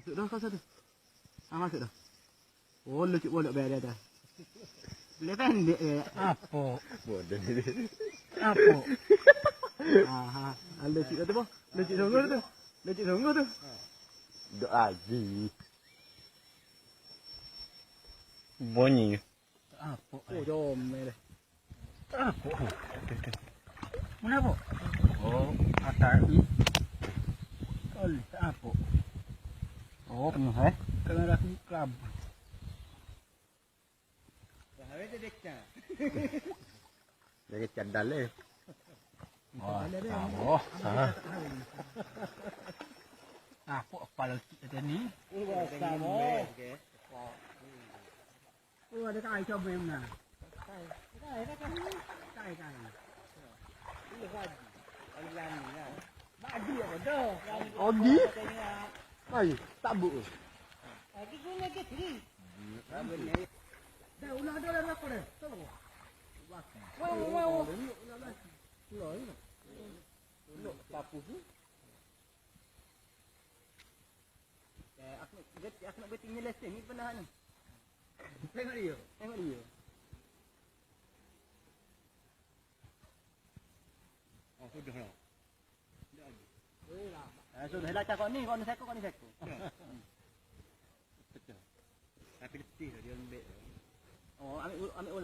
Masuk dah kau satu. Ha masuk dah. Oh lucu bolak bayar dia dah. Boleh pendek eh. Apa? Bodoh ni. Apa? Ha ha. Ah, Lucu tu apa? Lucu sungguh tu. Lucu sungguh tu. Dok lagi. Bunyi. Apa? Oh jomel dah. Apa? Mana apa? Oh, atar ni. Oleh apa? Oh, penuh ya? Karena rakyat kram. Bahaya itu deknya. Jadi cendal ya. Wah, oh, ah. Ah, kok pala kita ni? Wah, sama. Wah, ada kai coba yang mana? Kai, kai, kai, kai, kai. Ini lagi, lagi ni lah. Bagi apa dah? Ogi? Ulah dah dah aku dah. Tolong. Wah, wah, wah. Tu. Eh, aku nak aku nak bertinggal lesen ni pernah ni. Tengok dia. Tengok dia. Oh, sudah lah. Eso de la chaco ni con seco con seco. Tapi letih dia ambil. Oh, ambil